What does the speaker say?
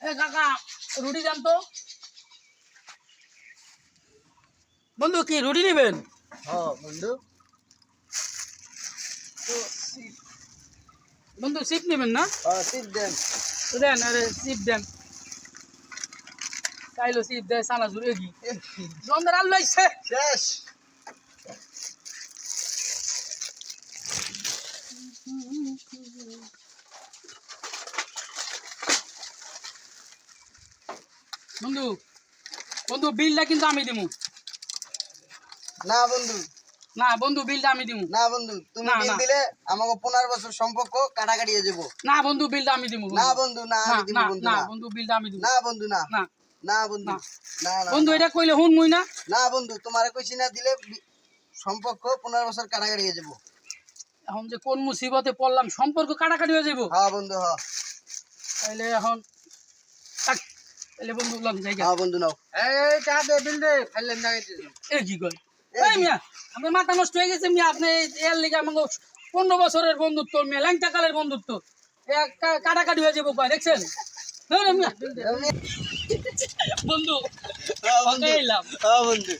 কাকা রুটি দেন তো। বন্ধু কি রুটি নেবেন? হ্যাঁ বন্ধু। বন্ধু সিপ নেবেন না? হ্যাঁ সিট দেন। দেন আরে সিপ দেন। চাইলো সিপ দেয় সানাজুর এগি জমদার আল্লাহ ইচ্ছে শেষ। বন্ধু বন্ধু বিলটা কিন্তু আমি দিমু। না বন্ধু। না বন্ধু বিলটা আমি দিমু। না বন্ধু তুমি বিল। দিলে আমাকে পনেরো বছর সম্পর্ক কাটাকাটি হয়ে যাব না বন্ধু বিলটা আমি দিমু না বন্ধু না আমি দিব বন্ধু না বন্ধু বিলটা আমি দিমু। না বন্ধু না। না। না বন্ধু। না। না বন্ধু এটা কইলে হুন মুই না? না বন্ধু তোমারে কইছি না দিলে সম্পর্ক পনেরো বছর কাটাকাটি হয়ে যাব এখন যে কোন মুসিবতে পড়লাম সম্পর্ক কাটাকাটি হয়ে যাব হ্যাঁ বন্ধু হ্যাঁ। তাইলে এখন তাইলে বন্ধু লন জায়গা হ্যাঁ বন্ধু নাও। এই চা দে বিল দে ফাইলেন না এ কি কয়? এই মিয়া আপনার মাথা নষ্ট হয়ে গেছে মিয়া আপনি এর লিগে আমাকে পনেরো বছরের বন্ধুত্ব মিয়া ল্যাংটা কালের বন্ধুত্ব। কাটাকাটি হয়ে যাব দেখছেন? বন্ধু। হ্যাঁ বন্ধু। এলাম হ্যাঁ বন্ধু।